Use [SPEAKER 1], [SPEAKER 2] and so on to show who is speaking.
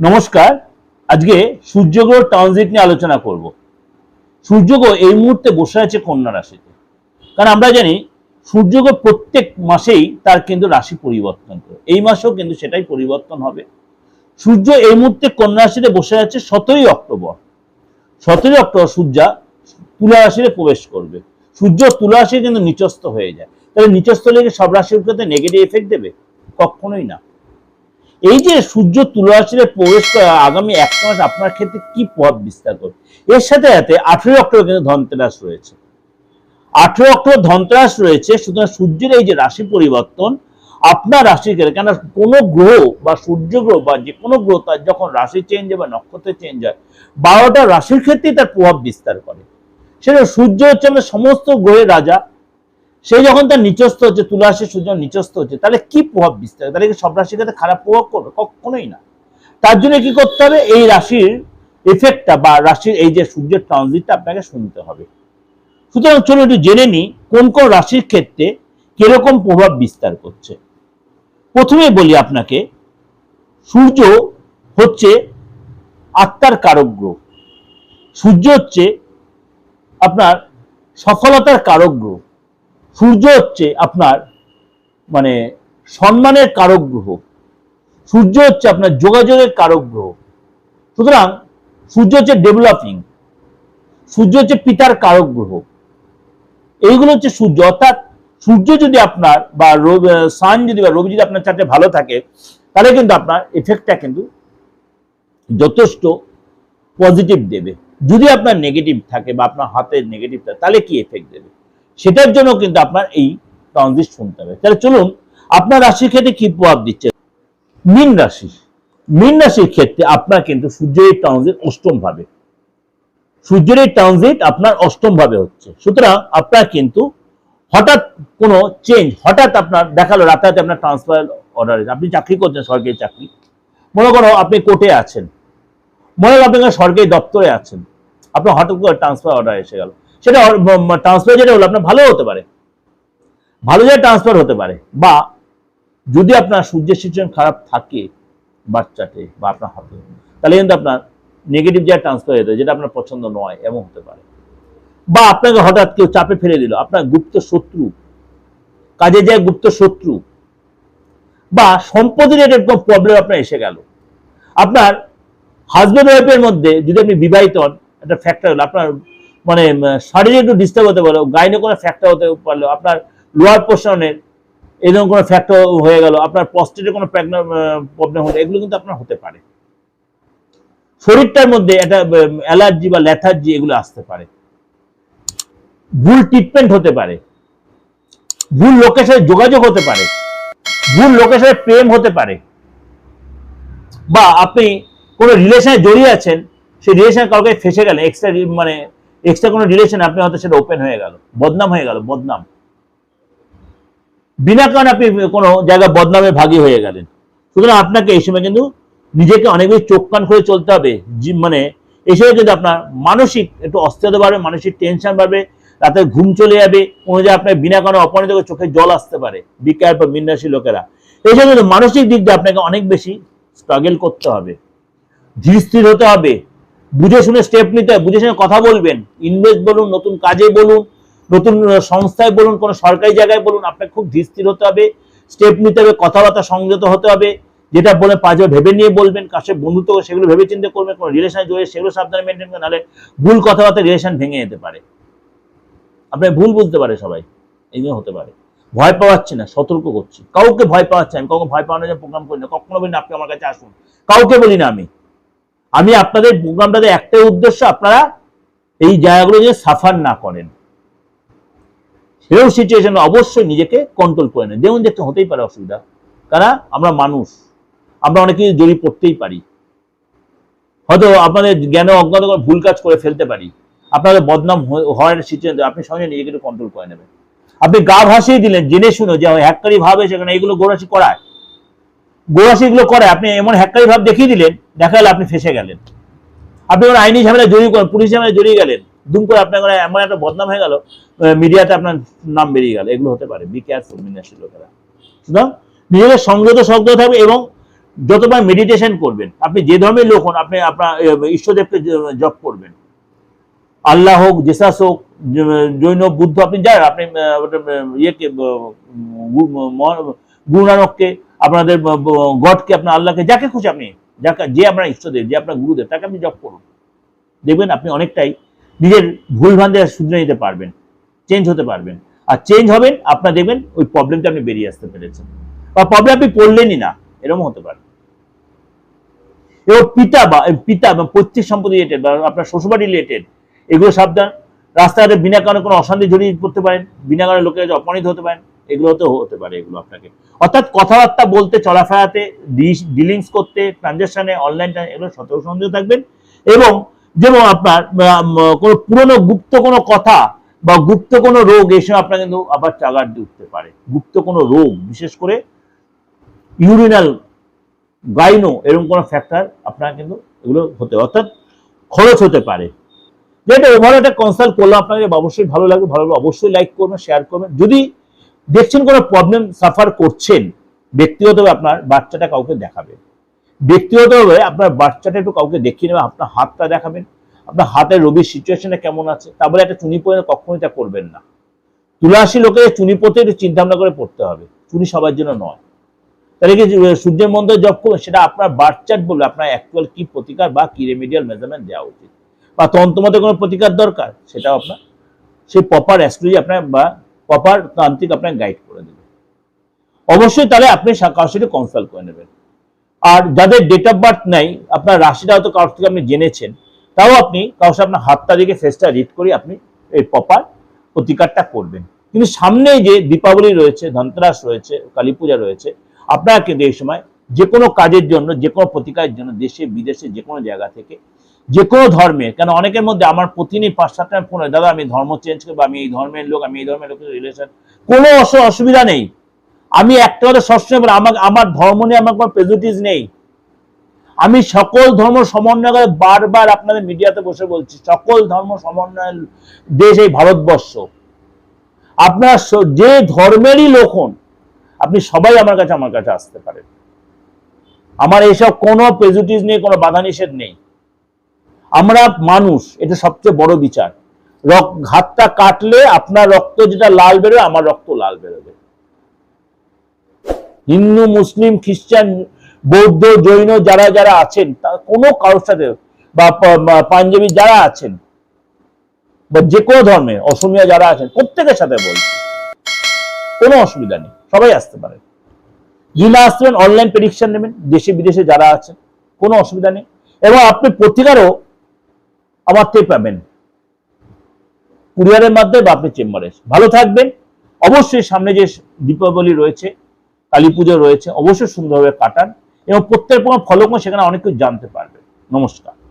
[SPEAKER 1] নমস্কার, আজকে সূর্যগ্রহ ট্রানজিট নিয়ে আলোচনা করব। সূর্যগ্রহ এই মুহূর্তে বসে আছে কন্যা রাশিতে। কারণ আমরা জানি, সূর্যগ্রহ প্রত্যেক মাসেই তার কিন্তু রাশি পরিবর্তন করে। এই মাসেও কিন্তু সেটাই পরিবর্তন হবে। সূর্য এই মুহূর্তে কন্যা রাশিতে বসে আছে সতেরোই অক্টোবর। সতেরোই অক্টোবর সূর্যা তুলা রাশিতে প্রবেশ করবে। সূর্য তুলা রাশি কিন্তু নিচস্থ হয়ে যায়। তাহলে নিচস্থ লেগে সব রাশির ক্ষেত্রে নেগেটিভ এফেক্ট দেবে? কখনোই না। এই যে সূর্য তুলা প্রবেশ করে আগামী এক মাস আপনার ক্ষেত্রে কি প্রভাব বিস্তার করবে? এর সাথে সাথে আঠেরোই অক্টোবর কিন্তু ধনতেরাস রয়েছে। আঠেরো অক্টোবর ধনতেরাস রয়েছে, সুতরাং সূর্যের এই যে রাশি পরিবর্তন, আপনার রাশি কেন কেন কোনো গ্রহ বা সূর্য গ্রহ বা যে কোনো গ্রহ তার যখন রাশি চেঞ্জ হয় বা নক্ষত্র চেঞ্জ হয়, বারোটা রাশির ক্ষেত্রেই তার প্রভাব বিস্তার করে। সেটা সূর্য হচ্ছে আমাদের সমস্ত গ্রহের রাজা সে যখন তার নিচস্থ হচ্ছে তুলা রাশি সূর্য নিচস্থ হচ্ছে, তাহলে কি প্রভাব বিস্তার তাহলে সব রাশির ক্ষেত্রে খারাপ প্রভাব করবে? কখনোই না। তার জন্য কি করতে হবে? এই রাশির এফেক্টটা বা রাশির এই যে সূর্যের ট্রানজিটটা আপনাকে শুনতে হবে। সুতরাং চলুন একটু জেনে নিই, কোন কোন রাশির ক্ষেত্রে কীরকম প্রভাব বিস্তার করছে? প্রথমে বলি আপনাকে, সূর্য হচ্ছে আত্মার কারক গ্রহ। সূর্য হচ্ছে আপনার সফলতার কারক গ্রহ। সূর্য হচ্ছে আপনার মানে সম্মানের কারক গ্রহ। সূর্য হচ্ছে আপনার যোগাযোগের কারক গ্রহ। সুতরাং সূর্য হচ্ছে ডেভেলপিং সূর্য হচ্ছে পিতার কারক গ্রহ। এইগুলো হচ্ছে সূর্য। অর্থাৎ সূর্য যদি আপনার বা সান যদি বা রবি যদি আপনার চারটে ভালো থাকে, তাহলে কিন্তু আপনার এফেক্টটা কিন্তু যথেষ্ট পজিটিভ দেবে। যদি আপনার নেগেটিভ থাকে বা আপনার হাতের নেগেটিভ থাকে, তাহলে কি এফেক্ট দেবে? সেটার জন্য কিন্তু আপনার এই ট্রানজিট শুনতে হবে। তাহলে চলুন, আপনার রাশির ক্ষেত্রে কি প্রভাব দিচ্ছে? মীন রাশি। মীন রাশির ক্ষেত্রে আপনার কিন্তু সূর্যের ট্রানজিট অষ্টম ভাবে। সূর্যের ট্রানজিট আপনার অষ্টম ভাবে হচ্ছে। সুতরাং আপনার কিন্তু হঠাৎ কোনো চেঞ্জ হঠাৎ আপনার দেখাল, রাতারাতি আপনার ট্রান্সফার অর্ডার আপনি চাকরি করছেন, সরকারি চাকরি। মনে করো আপনি কোর্টে আছেন। মনে করো আপনি সরকারি দপ্তরে আছেন। আপনার হঠাৎ করে ট্রান্সফার অর্ডার এসে গেল। সেটা ট্রান্সফার যেটা হলো, আপনার ভালো হতে পারে। ভালো জায়গায় ট্রান্সফার হতে পারে। বা যদি আপনার সূর্যের সিচুয়েশন খারাপ থাকে বাচ্চাতে বা আপনার হাতে, তাহলে কিন্তু আপনার নেগেটিভ জায়গায় ট্রান্সফার হতে যেটা আপনার পছন্দ নয়, এমন হতে পারে। বা আপনাকে হঠাৎ কেউ চাপে ফেলে দিল, আপনার গুপ্ত শত্রু কাজে যায় গুপ্ত শত্রু, বা সম্পত্তির একটা প্রবলেম আপনার এসে গেল। আপনার হাজব্যান্ড ওয়াইফের মধ্যে যদি আপনি বিবাহিত হন, একটা ফ্যাক্টর হলো, আপনার মানে উম, শারীরিক একটু ডিস্টার্ব হতে পারল গাইনে কোনো ফ্যাক্টর হতে পারল আপনার লোয়ার পোর্শনের এরকম কোনো ফ্যাক্টর হয়ে গেল আপনার পস্টেটে কোনো প্রবলেম হলো এগুলো কিন্তু আপনার হতে পারে। শরীরটার মধ্যে একটা অ্যালার্জি বা ল্যাথার্জি এগুলো আসতে পারে। ভুল ট্রিটমেন্ট হতে পারে। ভুল লোকের সাথে যোগাযোগ হতে পারে। ভুল লোকের সাথে প্রেম হতে পারে। বা আপনি কোনো রিলেশনে জড়িয়ে আছেন সেই রিলেশনে কাউকে ফেসে গেলেন এক্সট্রা মানে এক্সট্রা কোনো রিলেশন আপনি হয়তো সেটা ওপেন হয়ে গেল। বদনাম হয়ে গেল, বদনাম। বিনা কারণে আপনি কোনো জায়গায় বদনামে ভাগী হয়ে গেলেন। সুতরাং আপনাকে এই সময় কিন্তু নিজেকে অনেক বেশি চোখ কান করে চলতে হবে। মানে সময় কিন্তু আপনার মানসিক একটু অস্থিরতা বাড়বে, মানসিক টেনশন বাড়বে, রাতে ঘুম চলে যাবে, কোনো জায়গায় আপনার বিনা কারণে করে চোখে জল আসতে পারে। বিকার বা মিন্নাসী লোকেরা। এই জন্য কিন্তু মানসিক দিক দিয়ে আপনাকে অনেক বেশি স্ট্রাগল করতে হবে। ধীর স্থির হতে হবে। বুঝে শুনে স্টেপ নিতে হবে বুঝে শুনে কথা বলবেন। ইনভেস্ট বলুন, নতুন কাজে বলুন, নতুন সংস্থায় বলুন, কোনো সরকারি জায়গায় বলুন, আপনাকে খুব ধীর হতে হবে স্টেপ নিতে হবে, কথাবার্তা সংযত হতে হবে, যেটা বলে পাঁচে ভেবে নিয়ে বলবেন কাছে বন্ধুত্ব সেগুলো ভেবে চিন্তা করবেন, কোনো রিলেশন জড়িয়ে সেগুলো সাবধানে মেনটেন করেন, নাহলে ভুল কথাবার্তা রিলেশন ভেঙে যেতে পারে। আপনার ভুল বুঝতে পারে সবাই, এই হতে পারে। ভয় পাওয়াচ্ছি না, সতর্ক করছি। কাউকে ভয় পাওয়াচ্ছি আমি কাউকে ভয় পাওয়ানোর জন্য প্রোগ্রাম করি না, কখনো বলি না, আপনি আমার কাছে আসুন। কাউকে বলি না আমি। আমি আপনাদের প্রোগ্রামটাতে একটাই উদ্দেশ্য, আপনারা এই জায়গাগুলো যে সাফার না করেন। সেরকম সিচুয়েশন অবশ্যই নিজেকে কন্ট্রোল করে নেন। যেমন দেখতে হতেই পারে অসুবিধা। কারণ আমরা মানুষ। আমরা অনেক কিছু জড়িয়ে পড়তেই পারি। হয়তো আপনাদের জ্ঞানে অজ্ঞাত করে ভুল কাজ করে ফেলতে পারি। আপনাদের বদনাম হওয়ার সিচুয়েশন আপনি সঙ্গে নিজেকে একটু কন্ট্রোল করে নেবেন। আপনি গা ভাসিয়ে দিলেন, জেনে শুনে যে হ্যাককারি ভাবে সেখানে এগুলো গোড়াশি করায়। গোড়াশি এগুলো করে, আপনি এমন হ্যাকারি ভাব দেখিয়ে দিলেন দেখা গেল আপনি ফেসে গেলেন। আপনি কোনো আইনি ঝামেলা জড়িয়ে পুলিশ ঝামেলা জড়িয়ে গেলেন, দুম করে আপনার এমন একটা বদনাম হয়ে গেল মিডিয়াতে আপনার নাম বেরিয়ে গেল। এগুলো হতে পারে। বি কেয়ারফুল মিনাশি লোকেরা। সুতরাং নিজেদের সংযত শব্দ থাকবে এবং যতবার মেডিটেশন করবেন, আপনি যে ধর্মের লোক হন, আপনি আপনার ঈশ্বরদেবকে জপ করবেন। আল্লাহ হোক জেসাস হোক জৈন, বুদ্ধ, আপনি যান আপনি ইয়েকে গুরু নানককে আপনাদের গডকে আপনার আল্লাহকে যাকে খুশি আপনি, যাকে, যে আপনার ইষ্টদেব যে আপনার গুরুদেব তাকে আপনি জপ করুন। দেখবেন আপনি অনেকটাই নিজের ভুল ভ্রান্তি শুধরে নিতে পারবেন চেঞ্জ হতে পারবেন। আর চেঞ্জ হবেন, আপনার দেখবেন ওই প্রবলেমটা আপনি বেরিয়ে আসতে পেরেছেন। বা প্রবলেম আপনি পড়লেনই না এরকম হতে পারে। এবং পিতা বা পিতা বা পৈতৃক সম্পত্তি রিলেটেড বা আপনার শ্বশুরবাড়ি রিলেটেড এগুলো সাবধান। রাস্তাঘাটে বিনা কারণে কোনো অশান্তি জড়িয়ে পড়তে পারেন, বিনা কারণে লোকের কাছে অপমানিত হতে পারেন। এগুলো তো হতে পারে এগুলো আপনাকে। অর্থাৎ কথাবার্তা বলতে, চলাফেরাতে ডিলিংস করতে, ট্রানজাকশনে, অনলাইন এগুলো সতর্ক সন্দেহ থাকবেন। এবং যেমন আপনার কোনো পুরনো গুপ্ত কোনো কথা বা গুপ্ত কোনো রোগ এসে আপনার কিন্তু আবার চাগার উঠতে পারে। গুপ্ত কোনো রোগ, বিশেষ করে ইউরিনাল, গাইনো, এরকম কোনো ফ্যাক্টর আপনার কিন্তু এগুলো হতে অর্থাৎ খরচ হতে পারে। যেটা ওভার একটা কনসাল্ট করলাম আপনাকে, অবশ্যই ভালো লাগবে। ভালো অবশ্যই লাইক করবেন শেয়ার করবেন। যদি দেখছেন কোনো প্রবলেম সাফার করছেন, ব্যক্তিগতভাবে আপনার বাচ্চাটা কাউকে দেখাবেন ব্যক্তিগতভাবে আপনার বাচ্চাটা একটু কাউকে দেখিয়ে নেবেন, আপনার হাতটা দেখাবেন, আপনার হাতের রবির সিচুয়েশনে কেমন আছে তারপরে একটা চুনি পরে কখনোই তা করবেন না। তুলাসী লোকে চুনি পড়তে একটু চিন্তা ভাবনা করে পড়তে হবে, চুনি সবার জন্য নয়। তাহলে কি সূর্যের মন্ত্র জপ করবেন, সেটা আপনার বার্চার্ট বলবে, আপনার অ্যাকচুয়াল কি প্রতিকার বা কি রেমিডিয়াল মেজারমেন্ট দেওয়া উচিত। বা তন্ত্রমতে কোনো প্রতিকার দরকার, সেটাও আপনার, সেই প্রপার অ্যাস্ট্রোলজি আপনার বা প্রপার তান্ত্রিক আপনার গাইড করে দেবে। অবশ্যই তাহলে আপনি কারোর সাথে কনসাল্ট করে নেবেন। আর যাদের ডেট অফ বার্থ নেই, আপনার রাশিটা হয়তো কারোর থেকে আপনি জেনেছেন, তাও আপনি কারোর সাথে আপনার হাতটা দিকে ফেসটা রিড করে আপনি এই প্রপার প্রতিকারটা করবেন। কিন্তু সামনে যে দীপাবলি রয়েছে, ধনতেরাস রয়েছে, কালী পূজা রয়েছে, আপনারা কিন্তু এই সময় যে কোনো কাজের জন্য যে কোনো প্রতিকারের জন্য, দেশে, বিদেশে যে কোনো জায়গা থেকে যে কোনো ধর্মে কেন অনেকের মধ্যে আমার প্রতিদিন পাঁচ সাতটা ফোন হয়, দাদা আমি ধর্ম চেঞ্জ করব আমি এই ধর্মের লোক আমি এই ধর্মের লোকের রিলেশন কোনো অস- অসুবিধা নেই। আমি একটা কথা সবসময় বলি আমার আমার ধর্ম নিয়ে আমার কোনো প্রেজুটিস নেই। আমি সকল ধর্ম সমন্বয় করে বারবার আপনাদের মিডিয়াতে বসে বলছি সকল ধর্ম সমন্বয়ের দেশ এই ভারতবর্ষ। আপনার যে ধর্মেরই লোক হন আপনি সবাই আমার কাছে আমার কাছে আসতে পারেন। আমার এইসব কোনো প্রেজুটিস নেই কোনো বাধা নিষেধ নেই। আমরা মানুষ, এটা সবচেয়ে বড় বিচার। রক হাতটা কাটলে আপনার রক্ত যেটা লাল বেরোবে আমার রক্ত লাল বেরোবে। হিন্দু, মুসলিম, খ্রিস্টান, বৌদ্ধ, জৈন যারা যারা আছেন, তা কোনো কারোর সাথে বা পাঞ্জাবি যারা আছেন, বা যে কোনো ধর্মে, অসমিয়া যারা আছেন, প্রত্যেকের সাথে বলছি। কোনো অসুবিধা নেই, সবাই আসতে পারে। যিনি আসবেন অনলাইন প্রেডিকশন নেবেন দেশে বিদেশে যারা আছেন, কোনো অসুবিধা নেই। এবং আপনি প্রতিকারও আমার থেকে পাবেন। কুরিয়ারের মাধ্যমে বা আপনি চেম্বারে ভালো থাকবেন। অবশ্যই সামনে যে দীপাবলি রয়েছে, কালী পুজো রয়েছে, অবশ্যই সুন্দরভাবে কাটান এবং প্রত্যেক কোনো ফলো সেখানে অনেক কিছু জানতে পারবে নমস্কার।